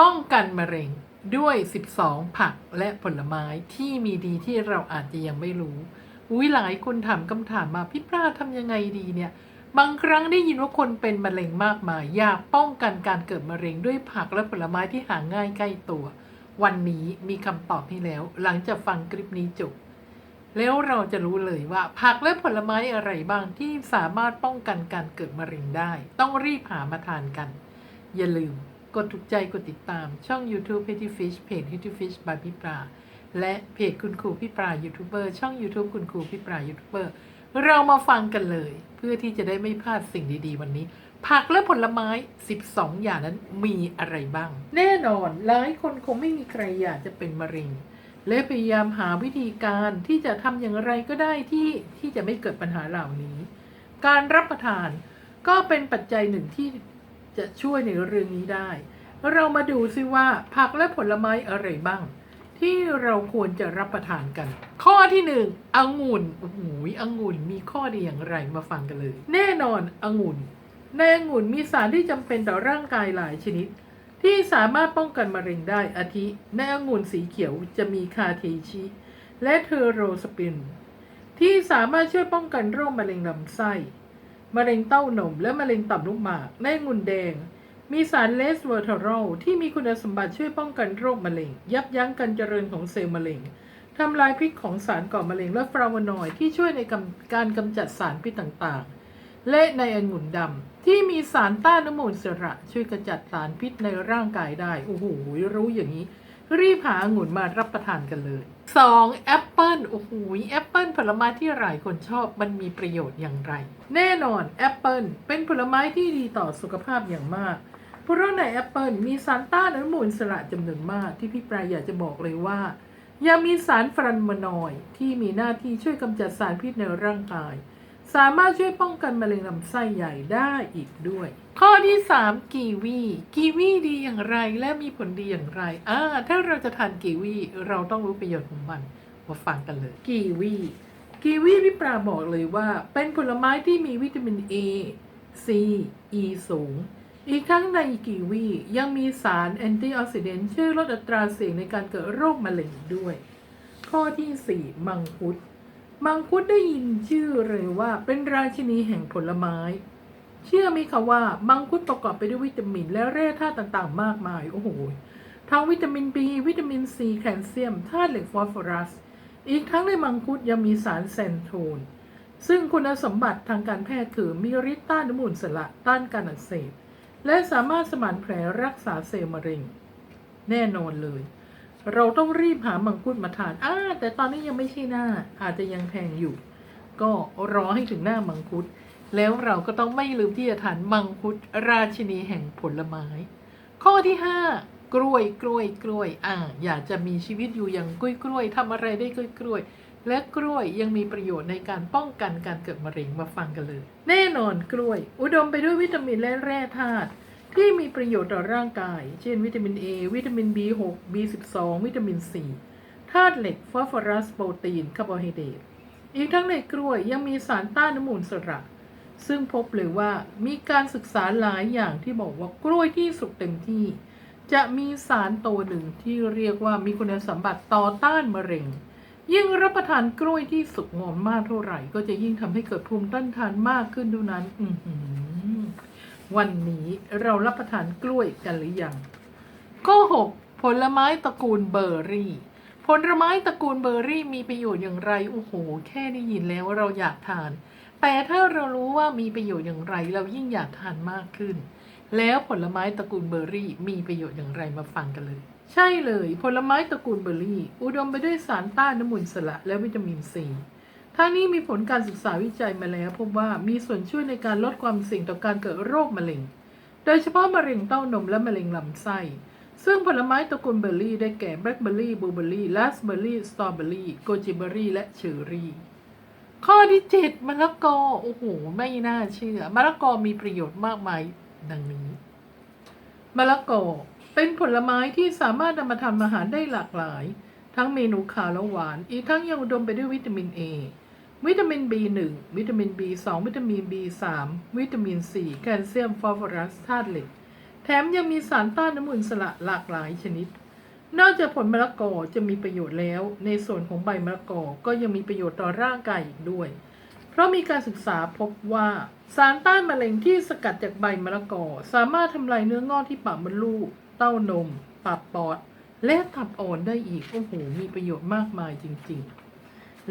ป้องกันมะเร็งด้วย 12 ผักและผลไม้ที่มีดีที่เราอาจจะยังไม่รู้วิหลายคนถามคำถามมาพี่ปลาทำยังไงดีเนี่ย บางครั้งได้ยินว่าคนเป็นมะเร็งมากมาย อยากป้องกันการเกิดมะเร็งด้วยผักและผลไม้ที่หาง่ายใกล้ตัว วันนี้มีคำตอบให้แล้ว หลังจากฟังคลิปนี้จบ แล้วเราจะรู้เลยว่า ผักและผลไม้อะไรบ้างที่สามารถป้องกันการเกิดมะเร็งได้ ต้องรีบหามาทานกัน อย่าลืม กดถูกใจกดติดตามช่อง YouTube Petty Fish เพจ Petty Fish by พี่ปลาและเพจคุณครูพี่ปลายูทูบเบอร์ช่อง YouTube คุณครูพี่ปลายูทูบเบอร์เรามาฟังกันเลย เพื่อที่จะได้ไม่พลาดสิ่งดีๆ วันนี้ ผักและผลไม้ 12 อย่างนั้นมีอะไรบ้าง แน่นอนหลายคนคงไม่มีใครอยากจะเป็นมะเร็ง และพยายามหาวิธีการที่จะทำอย่างไรก็ได้ที่ที่จะไม่เกิดปัญหาเหล่านี้ การรับประทานก็เป็นปัจจัยหนึ่งที่ จะช่วยในเรื่องนี้ได้ เรามาดูซิว่าผักและผลไม้อะไรบ้าง ที่เราควรจะรับประทานกัน ข้อที่หนึ่งองุ่นโอ้โหองุ่นมีข้อดีอย่างไรมาฟังกันเลย แน่นอนองุ่น ในองุ่นมีสารที่จำเป็นต่อร่างกายหลายชนิด ที่สามารถป้องกันมะเร็งได้อาทิ ในองุ่นสีเขียวจะมีคาเทชิและเทอโรสปินที่สามารถช่วยป้องกันโรคมะเร็งลำไส้ มะเร็งเต้านม และมะเร็งต่อมลูกหมากในองุ่นแดง มีสารเลสเวอร์ทอรอลที่มีคุณสมบัติช่วยป้องกันโรคมะเร็ง ยับยั้งการเจริญของเซลล์มะเร็งทำลายพิษของสารก่อมะเร็งและฟลาโวนอยด์ที่ช่วยในกการกำจัดสารพิษต่างๆ และในองุ่นดำที่มีสารต้านอนุมูลอิสระช่วยกำจัดสารพิษในร่างกายได้ โอ้โห รู้อย่างนี้ รีบหาองุ่นมารับประทานกันเลย 2. แอปเปิลโอ้โหแอปเปิลผลไม้ที่หลายคนชอบมันมีประโยชน์อย่างไร แน่นอนแอปเปิลเป็นผลไม้ที่ดีต่อสุขภาพอย่างมากเพราะในแอปเปิลมีสารต้านอนุมูลอิสระจำนวนมากที่พี่ปลายอยากจะบอกเลยว่า ยังมีสารฟรันมานอยที่มีหน้าที่ช่วยกำจัดสารพิษในร่างกาย สามารถช่วยป้องกันมะเร็งลำไส้ใหญ่ได้อีกด้วย ข้อที่ 3 กีวี กีวีดีอย่างไรและมีผลดีอย่างไรอ่าถ้าเราจะทานกีวีเราต้องรู้ประโยชน์ของมันมาฟังกันเลย กีวีกีวีพี่ปลาบอกเลยว่า เป็นผลไม้ที่มีวิตามิน A C E สูง อีกทั้งในกีวียังมีสารแอนตี้ออกซิเดนต์ช่วยลดอัตราเสี่ยงในการเกิดโรคมะเร็งด้วย ข้อที่ 4 มังคุด มังคุดได้ยินชื่อเลยว่าเป็นราชินีแห่งผลไม้ เชื่อไหมคะว่ามังคุดประกอบไปด้วยวิตามิน และแร่ธาตุต่างๆ มากมายโอ้โหทั้งวิตามิน B วิตามิน C แคลเซียมธาตุเหล็กฟอสฟอรัส อีกทั้งในมังคุดยังมีสารแซนโทน ซึ่งคุณสมบัติทางการแพทย์คือมีฤทธิ์ต้านอนุมูลสระต้านการอักเสบและสามารถสมานแผลรักษาเซลล์มะเร็ง แน่นอนเลย เราต้องรีบหามังคุดมาทานอ่าแต่ตอนนี้ยังไม่ใช่หน้า อาจจะยังแพงอยู่ ก็รอให้ถึงหน้ามังคุด แล้วเราก็ต้องไม่ลืมที่จะทานมังคุดราชินีแห่งผลไม้ ข้อที่ 5 กล้วยกล้วยกล้วย อ่า อยากจะมีชีวิตอยู่อย่างกล้วยกล้วยทำอะไรได้กล้วยกล้วยและกล้วยยังมีประโยชน์ในการป้องกันการเกิดมะเร็งมาฟังกันเลย แน่นอนกล้วย อุดมไปด้วยวิตามินและแร่ธาตุ ที่มีประโยชน์ต่อร่างกาย เช่น วิตามิน A วิตามิน B6 B12 วิตามิน C ธาตุเหล็กฟอสฟอรัสโปรตีนคาร์โบไฮเดรตอีกทั้งในกล้วยยังมีสารต้านอนุมูลสระซึ่งพบเลยว่ามีการศึกษาหลายอย่างที่บอกว่ากล้วยที่สุกเต็มที่ จะมีสารตัวหนึ่งที่เรียกว่ามีคุณสมบัติต่อต้านมะเร็ง ยิ่งรับประทานกล้วยที่สุกงอมมากเท่าไหร่ ก็จะยิ่งทำให้เกิดภูมิต้านทานมากขึ้นเท่านั้น อื วันนี้เรารับประทานกล้วยกันหรือยัง ข้อ 6 ผลไม้ตระกูลเบอร์รี่ ผลไม้ตระกูลเบอร์รี่มีประโยชน์อย่างไรโอ้โห แค่ได้ยินแล้วเราอยากทาน แต่ถ้าเรารู้ว่ามีประโยชน์อย่างไร เรายิ่งอยากทานมากขึ้น แล้วผลไม้ตระกูลเบอร์รี่ มีประโยชน์อย่างไรมาฟังกันเลย ใช่เลย ผลไม้ตระกูลเบอร์รี่ อุดมไปด้วยสารต้านอนุมูลอิสระและวิตามินซี ทั้งนี้มีผลการศึกษาวิจัยมาแล้วพบว่ามีส่วนช่วยในการลดความเสี่ยงต่อการเกิดโรคมะเร็ง โดยเฉพาะมะเร็งเต้านมและมะเร็งลำไส้ ซึ่งผลไม้ตระกูลเบอร์รี่ได้แก่แบล็คเบอร์รี่บลูเบอร์รี่ ราสเบอร์รี่ สตรอเบอร์รี่ โกจิเบอร์รี่ และเชอร์รี่ ข้อที่เจ็ดมะละกอ โอ้โห ไม่น่าเชื่อ มะละกอมีประโยชน์มากมายดังนี้ มะละกอเป็นผลไม้ที่สามารถนำมาทำอาหารได้หลากหลาย ทั้งเมนูขาวและหวาน อีกทั้งยังอุดมไปด้วยวิตามิน A วิตามิน B1 วิตามิน B2 วิตามิน B3 วิตามิน C แคลเซียมฟอสฟอรัสธาตุเหล็ก แถมยังมีสารต้านน้ำมันสละหลากหลายชนิด นอกจากผลมะละกอจะมีประโยชน์แล้ว ในส่วนของใบมะละกอก็ยังมีประโยชน์ต่อร่างกายอีกด้วย เพราะมีการศึกษาพบว่าสารต้านมะเร็งที่สกัดจากใบมะละกอ สามารถทำลายเนื้องอกที่ปากมดลูก เต้านม ปากปอด และตับอ่อนได้อีกโอ้โหมีประโยชน์มากมายจริง ๆ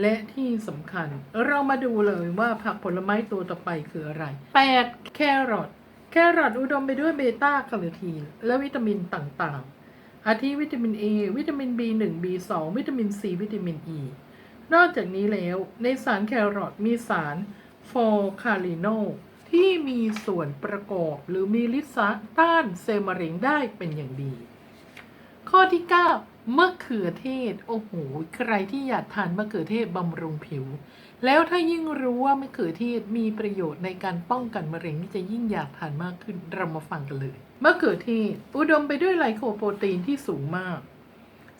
และที่สำคัญเรามาดูเลยว่าผักผลไม้ตัวต่อไปคืออะไร 8. แครอทแครอทอุดมไปด้วยเบต้าแคโรทีนและวิตามินต่างๆ อาทิวิตามิน A วิตามิน B1 B2 วิตามิน C วิตามิน E นอกจากนี้แล้วในสารแครอทมีสารฟอร์คาลิโนที่มีส่วนประกอบหรือมีฤทธิ์ต้านเซลล์มะเร็งได้เป็นอย่างดี ข้อที่ 9 มะเขือเทศ โอ้โห ใครที่อยากทานมะเขือเทศบำรุงผิว แล้วถ้ายิ่งรู้ว่ามะเขือเทศมีประโยชน์ในการป้องกันมะเร็งนี่จะยิ่งอยากทานมากขึ้น เรามาฟังกันเลย มะเขือเทศ อุดมไปด้วยไลโคโปรตีนที่สูงมาก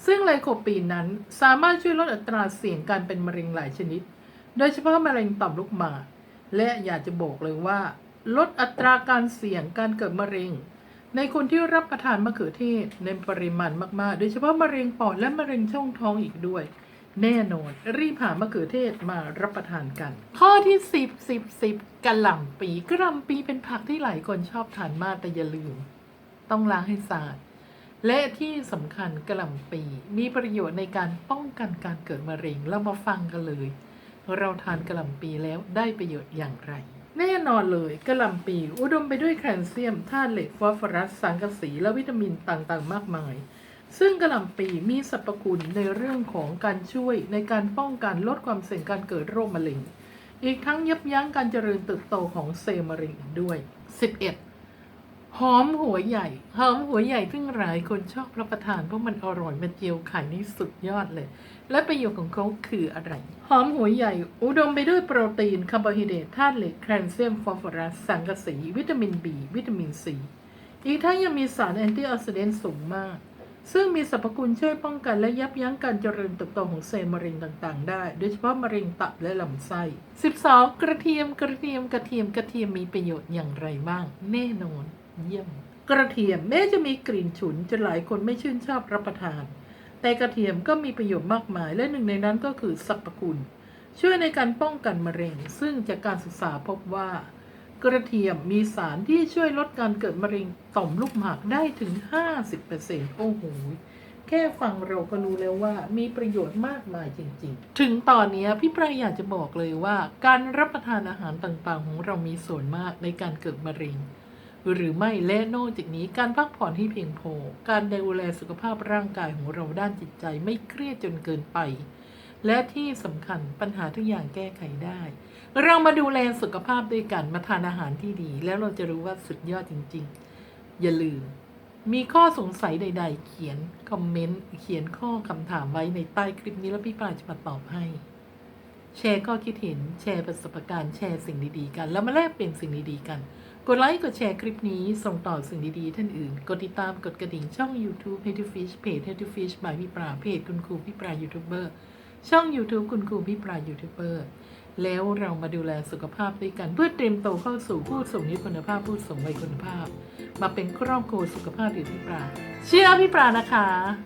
ซึ่งไลโคปีนนั้นสามารถช่วยลดอัตราเสี่ยงการเป็นมะเร็งหลายชนิด โดยเฉพาะมะเร็งต่อมลูกหมาก และอยากจะบอกเลยว่า ลดอัตราการเสี่ยงการเกิดมะเร็ง ในคนที่รับประทานมะเขือเทศในปริมาณมากๆ โดยเฉพาะมะเร็งปอดและมะเร็งช่องท้องอีกด้วย แน่นอน รีบหามะเขือเทศมารับประทานกัน ข้อที่ 10 10 10กระหล่ำปีกระหล่ำปีเป็นผักที่หลายคนชอบทานมากแต่อย่าลืม ต้องล้างให้สะอาดและที่สำคัญกระหล่ำปีมีประโยชน์ในการป้องกันการเกิดมะเร็งเรามาฟังกันเลย เราทานกระหล่ำปีแล้วได้ประโยชน์อย่างไร แน่นอนเลยกระหล่ำปีอุดมไปด้วยแคลเซียมธาตุเหล็กฟอสฟอรัสสารกะสีและวิตามินต่างๆ มากมาย ซึ่งกระหล่ำปีมีสรรพคุณในเรื่องของการช่วยในการป้องกันลดความเสี่ยงการเกิดโรคมะเร็ง อีกทั้งยับยั้งการเจริญเติบโตของเซลล์มะเร็งด้วย 11 หอมหัวใหญ่หอมหัวใหญ่ซึ่งหลายคนชอบรับประทานเพราะมันอร่อยมันเจียวไข่นี่สุดยอดเลย และประโยชน์ของเขาคืออะไร หอมหัวใหญ่ อุดมไปด้วยโปรตีนคาร์โบไฮเดรตธาตุเหล็กแคลเซียมฟอสฟอรัสสังกะสี วิตามิน B วิตามิน C อีกทั้งยังมีสารแอนตี้ออกซิเดนต์สูงมาก ซึ่งมีสรรพคุณช่วยป้องกันและยับยั้งการเจริญเติบโตของเซลล์มะเร็งต่างๆ ได้ โดยเฉพาะมะเร็งตับและลำไส้ 12 กระเทียมกระเทียมกระเทียมกระเทียมมีประโยชน์อย่างไรบ้าง แน่นอน เยี่ยม กระเทียมแม้จะมีกลิ่นฉุนจนหลายคนไม่ชื่นชอบรับประทาน แต่กระเทียมก็มีประโยชน์มากมายและหนึ่งในนั้นก็คือสรรพคุณ ช่วยในการป้องกันมะเร็ง ซึ่งจากการศึกษาพบว่า กระเทียมมีสารที่ช่วยลดการเกิดมะเร็งต่อมลูกหมากได้ถึง 50%โอ้โหแค่ฟังเราก็รู้แล้วว่ามีประโยชน์มากมายจริงๆ ถึงตอนนี้พี่ปรายอยากจะบอกเลยว่า การรับประทานอาหารต่างๆ ของเรามีส่วนมากในการเกิดมะเร็ง หรือไม่และนอกจากนี้การพักผ่อนที่เพียงพอ การดูแลสุขภาพร่างกายของเราด้านจิตใจไม่เครียดจนเกินไป และที่สำคัญปัญหาทุกอย่างแก้ไขได้ เรามาดูแลสุขภาพด้วยกันมาทานอาหารที่ดี แล้วเราจะรู้ว่าสุดยอดจริง ๆ อย่าลืม มีข้อสงสัยใด ๆ เขียนคอมเมนต์เขียนข้อคำถามไว้ในใต้คลิปนี้แล้วพี่ปลาจะมาตอบให้แชร์ข้อคิดเห็น แชร์ประสบการณ์ แชร์สิ่งดีๆ กัน แล้วมาแลกเปลี่ยนสิ่งดีๆ กัน กดไลค์ กดแชร์คลิปนี้ ส่งต่อสิ่งดีๆ ท่านอื่น กดติดตามกดกระดิ่งช่อง YouTube h e a d Fish เพจ h e a d Fish by พี่ปลาเพจคุณครูพี่ปลายูทูบเบอร์ช่อง YouTube คุณครูพี่ปลายูทูบเบอร์แล้วเรามาดูแลสุขภาพด้วยกัน เพื่อเตรียมโตเข้าสู่ผู้สูงอายุคุณภาพผู้สูงวัยคุณภาพ มาเป็นครอบครัวสุขภาพอยู่พี่ปลาเชื่อพี่ปลานะคะ